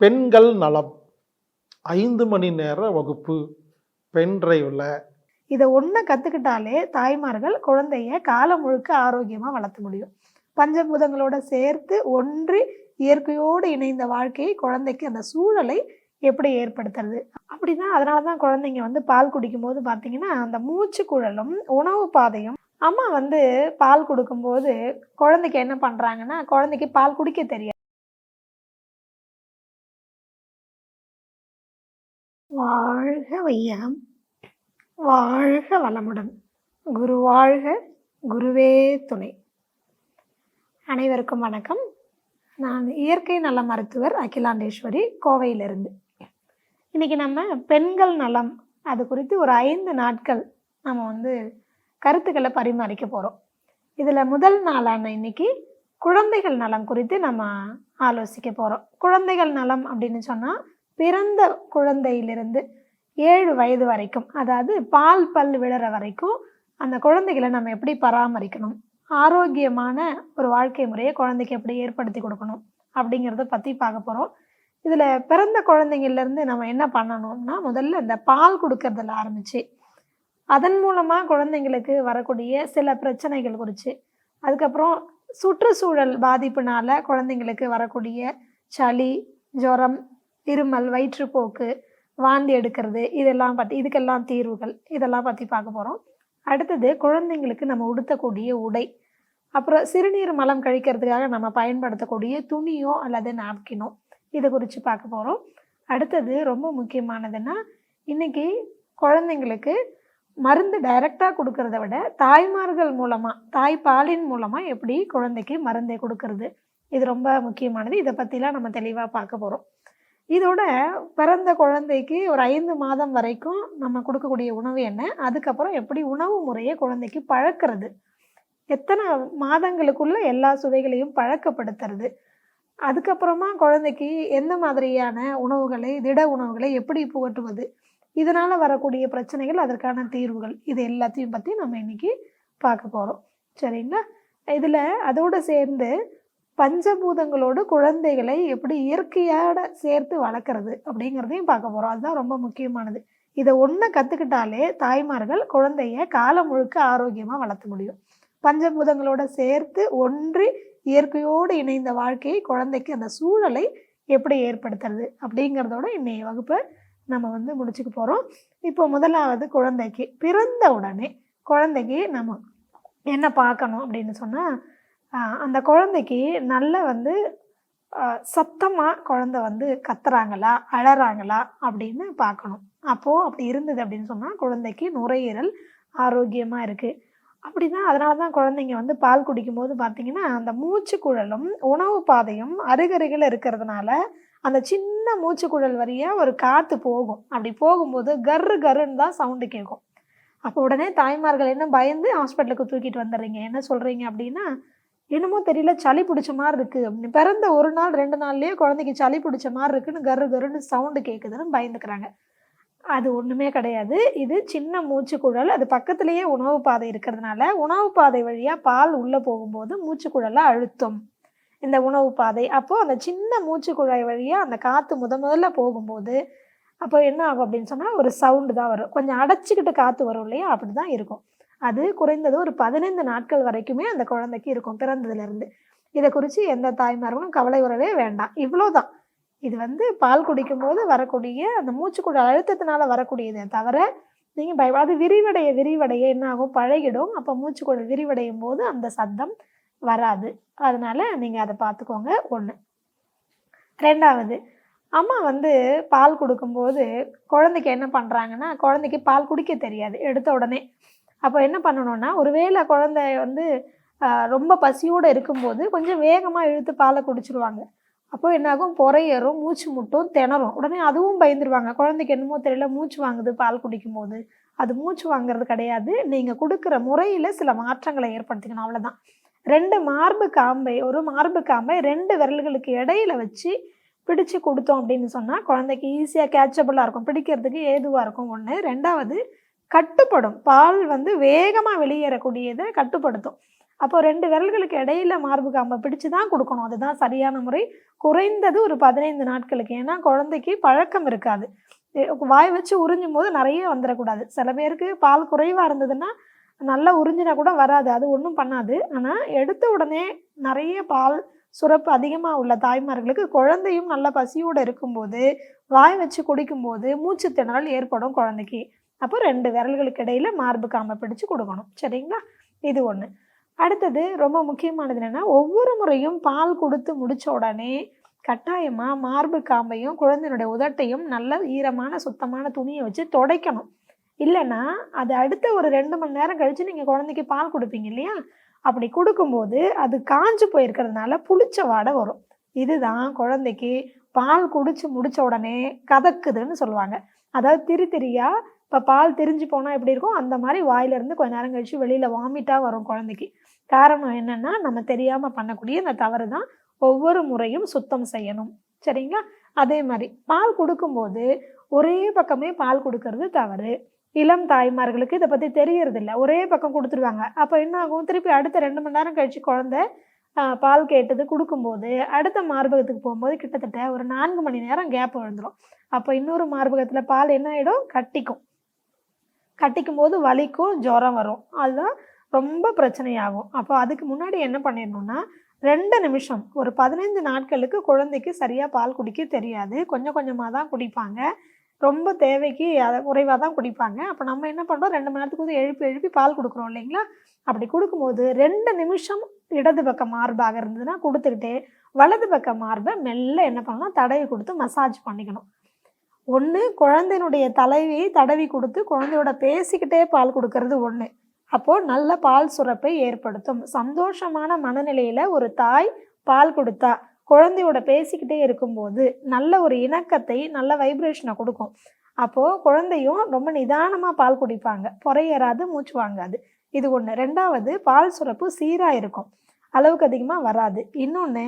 பெண்கள் நலம். ஐந்து மணி நேர வகுப்பு. பென் டிரைவில் இதை ஒன்று கற்றுக்கிட்டாலே தாய்மார்கள் குழந்தைய காலம் முழுக்க ஆரோக்கியமாக வளர்த்த முடியும். பஞ்சபூதங்களோட சேர்த்து ஒன்றி இயற்கையோடு இணைந்த வாழ்க்கையை குழந்தைக்கு அந்த சூழலை எப்படி ஏற்படுத்துறது? அப்படிதான் அதனால தான் குழந்தைங்க வந்து பால் குடிக்கும்போது பார்த்தீங்கன்னா அந்த மூச்சு குழலும் உணவு பாதையும் அம்மா வந்து பால் கொடுக்கும்போது குழந்தைக்கு என்ன பண்ணுறாங்கன்னா குழந்தைக்கு பால் குடிக்க தெரியாது. வாழ்க வையகம் வாழ்க வளமுடன். குரு வாழ்க குருவே துணை. அனைவருக்கும் வணக்கம். நான் இயற்கை நல மருத்துவர் அகிலாண்டேஸ்வரி கோவையிலிருந்து. இன்னைக்கு நம்ம பெண்கள் நலம் அது குறித்து ஒரு ஐந்து நாட்கள் நம்ம வந்து கருத்துக்களை பரிமாறிக்க போகிறோம் இதில் முதல் நாளான இன்னைக்கு குழந்தைகள் நலம் குறித்து நம்ம ஆலோசிக்க போகிறோம் குழந்தைகள் நலம் அப்படின்னு சொன்னால் பிறந்த குழந்தையிலிருந்து ஏழு வயது வரைக்கும் அதாவது பால் பல் விழற வரைக்கும் அந்த குழந்தைகளை நம்ம எப்படி பராமரிக்கணும்? ஆரோக்கியமான ஒரு வாழ்க்கை முறையை குழந்தைக்கு எப்படி ஏற்படுத்தி கொடுக்கணும்? அப்படிங்கிறத பற்றி பார்க்க போகிறோம் இதில் பிறந்த குழந்தைங்கள்லேருந்து நம்ம என்ன பண்ணணும்னா முதல்ல இந்த பால் கொடுக்கறதுல ஆரம்பிச்சு அதன் மூலமாக குழந்தைங்களுக்கு வரக்கூடிய சில பிரச்சனைகள் குறித்து அதுக்கப்புறம் சுற்றுச்சூழல் பாதிப்புனால குழந்தைங்களுக்கு வரக்கூடிய சளி ஜுரம் இருமல் வயிற்றுப்போக்கு வாந்தி எடுக்கிறது இதெல்லாம் பற்றி இதுக்கெல்லாம் தீர்வுகள் இதெல்லாம் பற்றி பார்க்க போகிறோம் அடுத்தது குழந்தைங்களுக்கு நம்ம உடுத்தக்கூடிய உடை. அப்புறம் சிறுநீர் மலம் கழிக்கிறதுக்காக நம்ம பயன்படுத்தக்கூடிய துணியோ அல்லது நாப்கினோ இதை குறித்து பார்க்க போகிறோம் அடுத்தது ரொம்ப முக்கியமானதுன்னா இன்றைக்கி குழந்தைங்களுக்கு மருந்து டைரெக்டாக கொடுக்கறத விட தாய்மார்கள் மூலமாக தாய்ப்பாலின் மூலமாக எப்படி குழந்தைக்கு மருந்தை கொடுக்கறது? இது ரொம்ப முக்கியமானது. இதை பற்றிலாம் நம்ம தெளிவாக பார்க்க போகிறோம் இதோட பிறந்த குழந்தைக்கு ஒரு ஐந்து மாதம் வரைக்கும் நம்ம கொடுக்கக்கூடிய உணவு என்ன? அதுக்கப்புறம் எப்படி உணவு முறையை குழந்தைக்கு பழக்கிறது? எத்தனை மாதங்களுக்குள்ள எல்லா சுவைகளையும் பழக்கப்படுத்துறது? அதுக்கப்புறமா குழந்தைக்கு எந்த மாதிரியான உணவுகளை திட உணவுகளை எப்படி புகட்டுவது? இதனால் வரக்கூடிய பிரச்சனைகள் அதற்கான தீர்வுகள் இது எல்லாத்தையும் பற்றி நம்ம இன்னைக்கு பார்க்க போகிறோம் சரிங்களா? இதில் அதோடு சேர்ந்து பஞ்சபூதங்களோடு குழந்தைகளை எப்படி இயற்கையோட சேர்த்து வளர்க்குறது அப்படிங்கிறதையும் பார்க்க போகிறோம் அதுதான் ரொம்ப முக்கியமானது. இதை ஒன்று கற்றுக்கிட்டாலே தாய்மார்கள் குழந்தைய காலம் முழுக்க ஆரோக்கியமாக வளர்த்த முடியும். பஞ்சபூதங்களோட சேர்த்து ஒன்றி இயற்கையோடு இணைந்த வாழ்க்கையை குழந்தைக்கு அந்த சூழலை எப்படி ஏற்படுத்துறது அப்படிங்கிறதோட இன்னைய வகுப்பை நம்ம வந்து முடிச்சுக்க போகிறோம் இப்போ முதலாவது குழந்தைக்கு பிறந்த உடனே குழந்தைக்கு நம்ம என்ன பார்க்கணும் அப்படின்னு சொன்னால் அந்த குழந்தைக்கு நல்ல வந்து சத்தமாக குழந்த வந்து கத்துறாங்களா அழறாங்களா அப்படின்னு பார்க்கணும். அப்போது அப்படி இருந்தது அப்படின்னு சொன்னால் குழந்தைக்கு நுரையீரல் ஆரோக்கியமாக இருக்குது அப்படி தான் அதனால தான் குழந்தைங்க வந்து பால் குடிக்கும்போது பார்த்தீங்கன்னா அந்த மூச்சு குழலும் உணவு பாதையும் அருகருகில் இருக்கிறதுனால அந்த சின்ன மூச்சு குழல் வழியாக ஒரு காற்று போகும். அப்படி போகும்போது கரு கருன்னு தான் சவுண்டு கேட்கும். அப்போ உடனே தாய்மார்கள் என்ன பயந்து ஹாஸ்பிட்டலுக்கு தூக்கிட்டு வந்துடுறீங்க என்ன சொல்கிறீங்க அப்படின்னா என்னமோ தெரியல சளி பிடிச்ச மாதிரி இருக்குது அப்படின்னு பிறந்த ஒரு நாள் ரெண்டு நாள்லேயே குழந்தைக்கு சளி பிடிச்ச மாதிரி இருக்குன்னு கரு கருன்னு சவுண்டு கேட்குதுன்னு பயந்துக்கிறாங்க. அது ஒன்றுமே கிடையாது. இது சின்ன மூச்சுக்குழல். அது பக்கத்துலேயே உணவு பாதை இருக்கிறதுனால உணவு பாதை வழியாக பால் உள்ளே போகும்போது மூச்சுக்குழலை அழுத்தம். இந்த உணவு பாதை. அப்போது அந்த சின்ன மூச்சுக்குழாய் வழியாக அந்த காற்று முத முதல்ல போகும்போது அப்போ என்ன ஆகும் அப்படின்னு சொன்னால் ஒரு சவுண்டு தான் வரும். கொஞ்சம் அடைச்சிக்கிட்டு காற்று வரும் இல்லையா? அப்படி தான் இருக்கும். அது குறைந்தது ஒரு பதினைந்து நாட்கள் வரைக்குமே அந்த குழந்தைக்கு இருக்கும் பிறந்ததுலேருந்து. இதை குறித்து எந்த தாய்மார்களும் கவலை உறவே வேண்டாம். இவ்வளோதான் இது வந்து பால் குடிக்கும்போது வரக்கூடிய அந்த மூச்சுக்குழ அழுத்தத்தினால வரக்கூடியதை தவிர நீங்கள் பய அது விரிவடைய விரிவடைய என்ன ஆகும்? பழகிடும். அப்போ மூச்சுக்குழல் விரிவடையும் போது அந்த சத்தம் வராது. அதனால நீங்கள் அதை பார்த்துக்கோங்க. ஒன்று ரெண்டாவது அம்மா வந்து பால் கொடுக்கும்போது குழந்தைக்கு என்ன பண்ணுறாங்கன்னா குழந்தைக்கு பால் குடிக்க தெரியாது. எடுத்த உடனே. அப்போ என்ன பண்ணணும்னா ஒருவேளை குழந்தை வந்து ரொம்ப பசியோடு இருக்கும்போது கொஞ்சம் வேகமாக இழுத்து பாலை குடிச்சிருவாங்க. அப்போ என்னாகும்? புறையேறும் மூச்சு முட்டும் திணறும். உடனே அதுவும் பயந்துருவாங்க. குழந்தைக்கு என்னமோ தெரியல மூச்சு வாங்குது பால் குடிக்கும்போது. அது மூச்சு வாங்குறது கிடையாது. நீங்கள் கொடுக்குற முறையில் சில மாற்றங்களை ஏற்படுத்திக்கணும். அவ்வளோதான் ரெண்டு மார்பு காம்பை ஒரு மார்பு காம்பை ரெண்டு விரல்களுக்கு இடையில வச்சு பிடிச்சு கொடுத்தோம் அப்படின்னு சொன்னால் குழந்தைக்கு ஈஸியாக கேட்சபிளாக இருக்கும். பிடிக்கிறதுக்கு ஏதுவாக இருக்கும்? ஒன்று ரெண்டாவது கட்டுப்படும். பால் வந்து வேகமாக வெளியேறக்கூடியதை கட்டுப்படுத்தும். அப்போ ரெண்டு விரல்களுக்கு இடையில மார்பு காம்பை பிடிச்சு தான் கொடுக்கணும். அதுதான் சரியான முறை. குறைந்தது ஒரு பதினைந்து நாட்களுக்கு. ஏன்னா குழந்தைக்கு பழக்கம் இருக்காது. வாய் வச்சு உறிஞ்சும் போது நிறைய வந்துடக்கூடாது சில பேருக்கு பால் குறைவாக இருந்ததுன்னா நல்லா உறிஞ்சினா கூட வராது. அது ஒன்றும் பண்ணாது. ஆனால் எடுத்த உடனே நிறைய பால் சுரப்பு அதிகமாக உள்ள தாய்மார்களுக்கு குழந்தையும் நல்ல பசியோடு இருக்கும்போது வாய் வச்சு குடிக்கும்போது மூச்சு திணறல் ஏற்படும் குழந்தைக்கு. அப்போ ரெண்டு விரல்களுக்கு இடையில மார்பு காம்பை பிடிச்சு கொடுக்கணும். சரிங்களா? இது ஒன்று அடுத்தது ரொம்ப முக்கியமானது என்னென்னா ஒவ்வொரு முறையும் பால் கொடுத்து முடிச்ச உடனே கட்டாயமாக மார்பு காம்பையும் குழந்தையினுடைய உதட்டையும் நல்ல ஈரமான சுத்தமான துணியை வச்சு துடைக்கணும். இல்லைன்னா அது அடுத்த ஒரு ரெண்டு மணி நேரம் கழித்து நீங்கள் குழந்தைக்கு பால் கொடுப்பீங்க இல்லையா? அப்படி கொடுக்கும்போது அது காஞ்சு போயிருக்கிறதுனால புளிச்ச வாடை வரும். இதுதான் குழந்தைக்கு பால் குடிச்சு முடிச்ச உடனே கதக்குதுன்னு சொல்லுவாங்க. அதாவது திரி திரியா இப்போ பால் திரிஞ்சு போனால் எப்படி இருக்கும்? அந்த மாதிரி வாயிலிருந்து கொஞ்ச நேரம் கழிச்சு வெளியில் வாமிட்டாக வரும் குழந்தைக்கு. காரணம் என்னென்னா நம்ம தெரியாமல் பண்ணக்கூடிய இந்த தவறு தான் ஒவ்வொரு முறையும் சுத்தம் செய்யணும். சரிங்களா? அதே மாதிரி பால் கொடுக்கும்போது ஒரே பக்கமே பால் கொடுக்கறது தவறு. இளம் தாய்மார்களுக்கு இதை பற்றி தெரியறதில்ல. ஒரே பக்கம் கொடுத்துருவாங்க. அப்போ என்ன ஆகும்? திருப்பி அடுத்த ரெண்டு மணி நேரம் கழிச்சு குழந்தை பால் கேட்டது கொடுக்கும்போது அடுத்த மார்பகத்துக்கு போகும்போது கிட்டத்தட்ட ஒரு நான்கு மணி நேரம் கேப் விழுந்துடும் அப்போ இன்னொரு மார்பகத்தில் பால் என்ன ஆகிடும் கட்டிக்கும். கட்டிக்கும் போது வலிக்கும் ஜுரம் வரும். அதுதான் ரொம்ப பிரச்சனையாகும். அப்போ அதுக்கு முன்னாடி என்ன பண்ணிடணும்னா ரெண்டு நிமிஷம் ஒரு பதினைஞ்சு நாட்களுக்கு குழந்தைக்கு சரியாக பால் குடிக்க தெரியாது. கொஞ்சம் கொஞ்சமாக தான் குடிப்பாங்க. ரொம்ப தேவைக்கு அதை குறைவாக தான் குடிப்பாங்க. அப்போ நம்ம என்ன பண்ணுறோம் ரெண்டு மணி நேரத்துக்கு வந்து எழுப்பி எழுப்பி பால் கொடுக்குறோம் இல்லைங்களா? அப்படி கொடுக்கும்போது ரெண்டு நிமிஷம் இடது பக்கம் மார்பாக இருந்ததுன்னா கொடுத்துக்கிட்டே வலது பக்கம் மார்பை மெல்ல என்ன பண்ணணும் தடவி கொடுத்து மசாஜ் பண்ணிக்கணும். ஒன்று குழந்தையினுடைய தலைவியை தடவி கொடுத்து குழந்தையோட பேசிக்கிட்டே பால் கொடுக்கறது ஒன்று அப்போது நல்ல பால் சுரப்பை ஏற்படுத்தும். சந்தோஷமான மனநிலையில் ஒரு தாய் பால் கொடுத்தா குழந்தையோட பேசிக்கிட்டே இருக்கும்போது நல்ல ஒரு இணக்கத்தை நல்ல வைப்ரேஷனை கொடுக்கும். அப்போது குழந்தையும் ரொம்ப நிதானமாக பால் குடிப்பாங்க. பொறையேறாது மூச்சு வாங்காது. இது ஒன்று ரெண்டாவது பால் சுரப்பு சீராக இருக்கும். அளவுக்கு அதிகமாக வராது. இன்னொன்று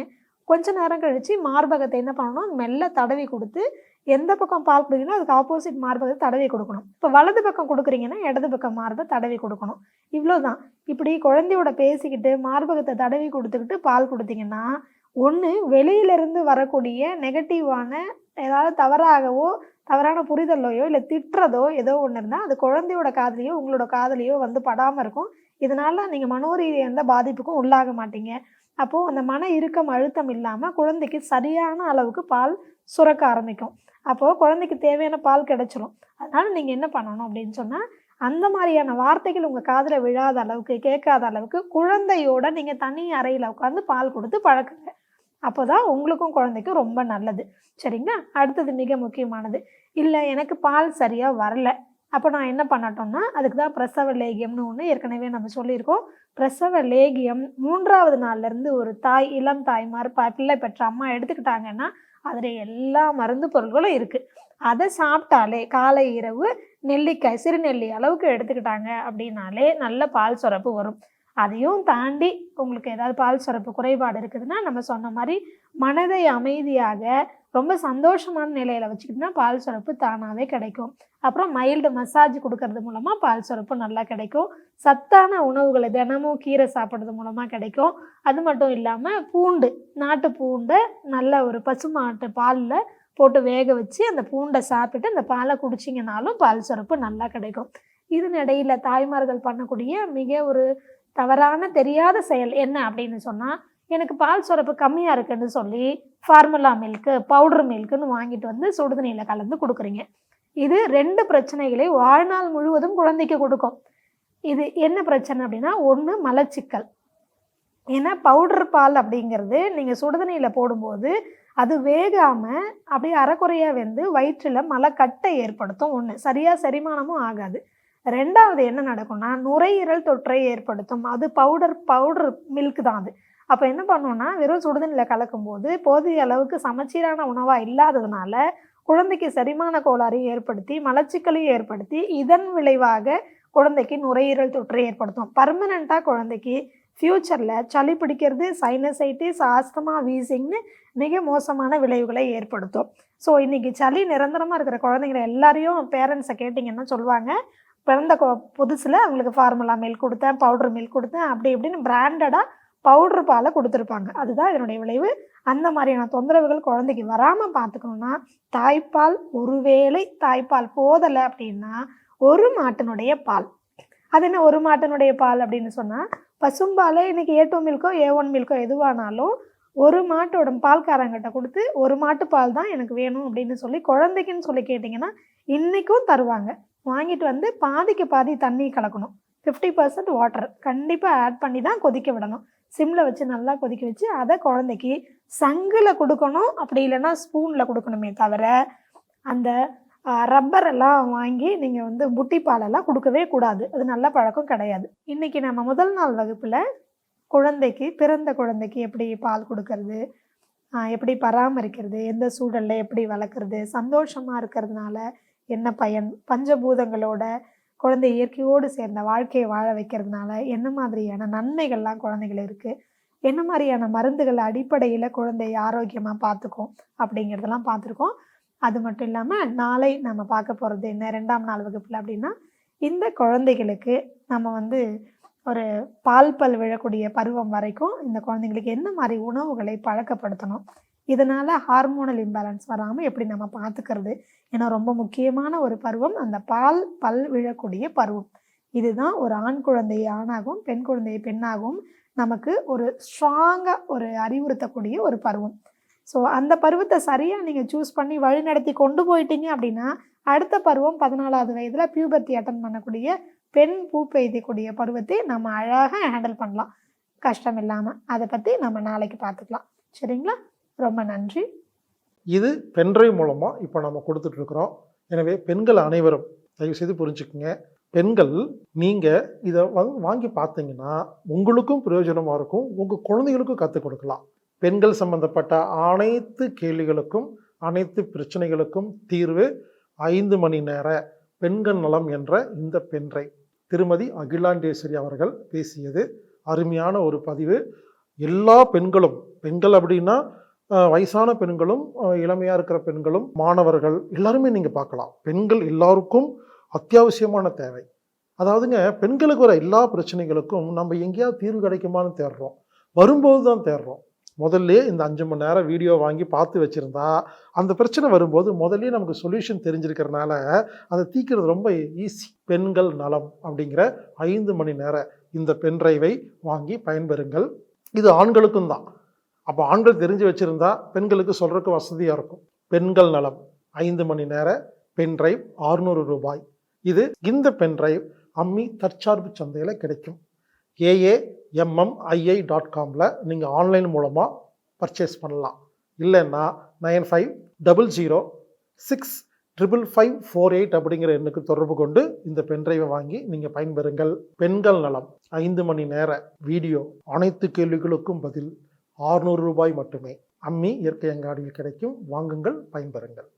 கொஞ்ச நேரம் கழித்து மார்பகத்தை என்ன பண்ணணும்? மெல்ல தடவி கொடுத்து எந்த பக்கம் பால் கொடுக்கணும் அதுக்கு ஆப்போசிட் மார்பை தடவி கொடுக்கணும். இப்போ வலது பக்கம் கொடுக்குறீங்கன்னா இடது பக்கம் மார்பை தடவி கொடுக்கணும். இவ்வளோதான் இப்படி குழந்தையோட பேசிக்கிட்டு மார்பகத்தை தடவி கொடுத்துக்கிட்டு பால் கொடுத்தீங்கன்னா ஒன்று வெளியிலிருந்து வரக்கூடிய நெகட்டிவான ஏதாவது தவறாகவோ தவறான புரிதலையோ இல்லை திட்டுறதோ ஏதோ ஒன்று இருந்தால் அது குழந்தையோட காதலையோ உங்களோட காதலையோ வந்து படாமல் இருக்கும். இதனால் நீங்கள் மனோரீதி எந்த பாதிப்புக்கும் உள்ளாக மாட்டீங்க. அப்போது அந்த மன இறுக்கம் அழுத்தம் இல்லாமல் குழந்தைக்கு சரியான அளவுக்கு பால் சுரக்க ஆரம்பிக்கும். அப்போது குழந்தைக்கு தேவையான பால் கிடச்சிரும். அதனால் நீங்கள் என்ன பண்ணணும் அப்படின்னு சொன்னால் அந்த மாதிரியான வார்த்தைகள் உங்கள் காதில் விழாத அளவுக்கு கேட்காத அளவுக்கு குழந்தையோட நீங்கள் தனி அறையில் உட்காந்து பால் கொடுத்து பழக்குங்க. அப்போ தான் உங்களுக்கும் குழந்தைக்கும் ரொம்ப நல்லது. சரிங்களா? அடுத்தது மிக முக்கியமானது. இல்லை எனக்கு பால் சரியாக வரல. அப்போ நான் என்ன பண்ணட்டோம்னா அதுக்கு தான் பிரசவ லேகியம்னு ஒன்று ஏற்கனவே நம்ம சொல்லியிருக்கோம். பிரசவ லேகியம் மூன்றாவது நாள்லேருந்து ஒரு தாய் இளம் தாய்மார் ப பிள்ளை பெற்ற அம்மா எடுத்துக்கிட்டாங்கன்னா அதில் எல்லா மருந்து பொருட்களும் இருக்குது அதை சாப்பிட்டாலே காலை இரவு நெல்லிக்காய் சிறுநெல்லி அளவுக்கு எடுத்துக்கிட்டாங்க அப்படின்னாலே நல்ல பால் சுரப்பு வரும். அதையும் தாண்டி உங்களுக்கு ஏதாவது பால் சுரப்பு குறைபாடு இருக்குதுன்னா நம்ம சொன்ன மாதிரி மனதை அமைதியாக ரொம்ப சந்தோஷமான நிலையில் வச்சுக்கிட்டோம்னா பால் சுரப்பு தானாகவே கிடைக்கும். அப்புறம் மைல்டு மசாஜ் கொடுக்கறது மூலமாக பால் சுரப்பு நல்லா கிடைக்கும். சத்தான உணவுகளை தினமும் கீரை சாப்பிட்றது மூலமாக கிடைக்கும். அது மட்டும் இல்லாமல் பூண்டு நாட்டு பூண்டை நல்ல ஒரு பசுமாட்டு பாலில் போட்டு வேக வச்சு அந்த பூண்டை சாப்பிட்டு அந்த பாலை குடிச்சிங்கனாலும் பால் சுரப்பு நல்லா கிடைக்கும். இதனிடையில் தாய்மார்கள் பண்ணக்கூடிய மிக ஒரு தவறான தெரியாத செயல் என்ன அப்படின்னு சொன்னால் எனக்கு பால் சுரப்பு கம்மியாக இருக்குன்னு சொல்லி ஃபார்முலா மில்க்கு பவுடர் மில்க்குன்னு வாங்கிட்டு வந்து சுடுதண்ணியில் கலந்து கொடுக்குறீங்க. இது ரெண்டு பிரச்சனைகளை வாழ்நாள் முழுவதும் குழந்தைக்கு கொடுக்கும். இது என்ன பிரச்சனை அப்படின்னா ஒன்று மலச்சிக்கல். ஏன்னா பவுடர் பால் அப்படிங்கிறது நீங்கள் சுடுதண்ணியில் போடும்போது அது வேகாமல் அப்படியே அரைக்குறையாக வெந்து வயிற்றில் மலக்கட்டை ஏற்படுத்தும் ஒன்று சரியாக செரிமானமும் ஆகாது. ரெண்டாவது என்ன நடக்கும்னா நுரையீரல் தொற்றை ஏற்படுத்தும். அது பவுடர் பவுடர் மில்க் தான் அது. அப்போ என்ன பண்ணுவோம்னா வெறும் சுடுதண்ணில் கலக்கும்போது போதிய அளவுக்கு சமச்சீரான உணவாக இல்லாததுனால குழந்தைக்கு செரிமான கோளாறையும் ஏற்படுத்தி மலச்சிக்கலையும் ஏற்படுத்தி இதன் விளைவாக குழந்தைக்கு நுரையீரல் தொற்றை ஏற்படுத்தும். பர்மனண்ட்டாக குழந்தைக்கு ஃப்யூச்சரில் சளி பிடிக்கிறது சைனசைட்டிஸ் ஆஸ்தமா வீசிங்னு மிக மோசமான விளைவுகளை ஏற்படுத்தும். ஸோ இன்றைக்கி சளி நிரந்தரமாக இருக்கிற குழந்தைங்களை எல்லாரையும் பேரண்ட்ஸை கேட்டிங்கன்னா சொல்லுவாங்க பிறந்த புதுசில் அவங்களுக்கு ஃபார்முலா மில்க் கொடுத்தேன் பவுடர் மில்க் கொடுத்தேன் அப்படி இப்படின்னு பிராண்டடாக பவுடர் பாலை கொடுத்துருப்பாங்க. அதுதான் இதனுடைய விளைவு. அந்த மாதிரியான தொந்தரவுகள் குழந்தைக்கு வராமல் பார்த்துக்கணுன்னா தாய்ப்பால் ஒருவேளை தாய்ப்பால் போதலை அப்படின்னா ஒரு மாட்டினுடைய பால். அது என்ன ஒரு மாட்டினுடைய பால் அப்படின்னு சொன்னால் பசும்பாலை இன்றைக்கி ஏ டூ மில்க்கோ ஏ ஒன் மில்க்கோ எதுவானாலும் ஒரு மாட்டோட பால்காரங்கிட்ட கொடுத்து ஒரு மாட்டு பால் தான் எனக்கு வேணும் அப்படின்னு சொல்லி குழந்தைக்குன்னு சொல்லி கேட்டிங்கன்னா இன்றைக்கும் தருவாங்க. வாங்கிட்டு வந்து பாதிக்கு பாதி தண்ணி கலக்கணும். ஃபிஃப்டி பர்சன்ட் வாட்டர் கண்டிப்பாக ஆட் பண்ணி தான் கொதிக்க விடணும். சிம்மில் வச்சு நல்லா கொதிக்க வச்சு அதை குழந்தைக்கு சங்கில் கொடுக்கணும். அப்படி இல்லைன்னா ஸ்பூனில் கொடுக்கணுமே தவிர அந்த ரப்பரெல்லாம் வாங்கி நீங்கள் வந்து புட்டி பாலெல்லாம் கொடுக்கவே கூடாது. அது நல்ல பழக்கம் கிடையாது. இன்றைக்கி நம்ம முதல் நாள் வகுப்பில் குழந்தைக்கு பிறந்த குழந்தைக்கு எப்படி பால் கொடுக்கறது எப்படி பராமரிக்கிறது எந்த சூழலில் எப்படி வளர்க்குறது சந்தோஷமாக இருக்கிறதுனால என்ன பயன் பஞ்சபூதங்களோட குழந்தை இயற்கையோடு சேர்ந்த வாழ்க்கையை வாழ வைக்கிறதுனால என்ன மாதிரியான நன்மைகள்லாம் குழந்தைகள் இருக்குது என்ன மாதிரியான மருந்துகள் அடிப்படையில் குழந்தையை ஆரோக்கியமாக பார்த்துக்கும் அப்படிங்கிறதெல்லாம் பார்த்துருக்கோம். அது மட்டும் இல்லாமல் நாளை நம்ம பார்க்க போகிறது என்ன ரெண்டாம் நாள் வகுப்பில் அப்படின்னா இந்த குழந்தைகளுக்கு நம்ம வந்து ஒரு பால் பல் விழக்கூடிய பருவம் வரைக்கும் இந்த குழந்தைங்களுக்கு என்ன மாதிரி உணவுகளை பழக்கப்படுத்தணும்? இதனால் ஹார்மோனல் இம்பேலன்ஸ் வராமல் எப்படி நம்ம பார்த்துக்கிறது? ஏன்னா ரொம்ப முக்கியமான ஒரு பருவம். அந்த பால் பல் விழக்கூடிய பருவம். இதுதான் ஒரு ஆண் குழந்தையை ஆணாகவும் பெண் குழந்தையை பெண்ணாகவும் நமக்கு ஒரு ஸ்ட்ராங்காக ஒரு அறிவுறுத்தக்கூடிய ஒரு பருவம். ஸோ அந்த பருவத்தை சரியாக நீங்கள் சூஸ் பண்ணி வழிநடத்தி கொண்டு போயிட்டீங்க அப்படின்னா அடுத்த பருவம் பதினாலாவது வயதில் பியூபர்த்தி அட்டன் பண்ணக்கூடிய பெண் பூ பெய்தக்கூடிய பருவத்தை நம்ம அழகாக ஹேண்டில் பண்ணலாம். கஷ்டம் இல்லாமல் அதை பற்றி நம்ம நாளைக்கு பார்த்துக்கலாம். சரிங்களா? ரொம்ப நன்றி. இது பென்ட்ரைவ் மூலமாக இப்போ நம்ம கொடுத்துட்ருக்குறோம். எனவே பெண்கள் அனைவரும் தயவுசெய்து புரிஞ்சுக்குங்க. பெண்கள் நீங்கள் இதை வந்து வாங்கி பார்த்தீங்கன்னா உங்களுக்கும் பிரயோஜனமாக இருக்கும். உங்கள் குழந்தைகளுக்கும் கற்றுக் கொடுக்கலாம். பெண்கள் சம்பந்தப்பட்ட அனைத்து கேள்விகளுக்கும் அனைத்து பிரச்சனைகளுக்கும் தீர்வு ஐந்து மணி நேர பெண்கள் நலம் என்ற இந்த பென்றை திருமதி அகிலாண்டேஸ்வரி அவர்கள் பேசியது அருமையான ஒரு பதிவு. எல்லா பெண்களும் பெண்கள் அப்படின்னா வயசான பெண்களும் இளமையாக இருக்கிற பெண்களும் மாணவர்கள் எல்லாருமே நீங்கள் பார்க்கலாம். பெண்கள் எல்லாருக்கும் அத்தியாவசியமான தேவை. அதாவதுங்க பெண்களுக்கு வர எல்லா பிரச்சனைகளுக்கும் நம்ம எங்கேயாவது தீர்வு கிடைக்குமான்னு தேடுறோம். வரும்போது தான் தேடுறோம். முதல்ல இந்த அஞ்சு மணி நேரம் வீடியோ வாங்கி பார்த்து வச்சுருந்தா அந்த பிரச்சனை வரும்போது முதல்ல நமக்கு சொல்யூஷன் தெரிஞ்சிருக்கிறனால அதை தீர்க்கிறது ரொம்ப ஈஸி பெண்கள் நலம் அப்படிங்கிற ஐந்து மணி நேரம் இந்த பென்ட்ரைவை வாங்கி பயன்பெறுங்கள். இது ஆண்களுக்கும் தான். அப்போ ஆண்கள் தெரிஞ்சு வச்சுருந்தா பெண்களுக்கு சொல்கிறதுக்கு வசதியாக இருக்கும். பெண்கள் நலம். ஐந்து மணி நேர பென்ட்ரைவ் ஆறுநூறு ரூபாய். இது இந்த பென் ட்ரைவ் அம்மி தற்சார்பு சந்தையில் கிடைக்கும். ஏஏஎம்எம்ஐஐ டாட் காமில் நீங்கள் ஆன்லைன் மூலமாக பர்ச்சேஸ் பண்ணலாம். இல்லைன்னா nine five double zero six triple five four eight அப்படிங்கிற எண்ணுக்கு தொடர்பு கொண்டு இந்த பென்ட்ரைவை வாங்கி நீங்கள் பயன்பெறுங்கள். பெண்கள் நலம். ஐந்து மணி நேர வீடியோ அனைத்து கேள்விகளுக்கும் பதில். ஆறுநூறு ரூபாய் மட்டுமே. அம்மி இயற்கை அங்காடியில் கிடைக்கும். வாங்குங்கள் பயன்பெறுங்கள்.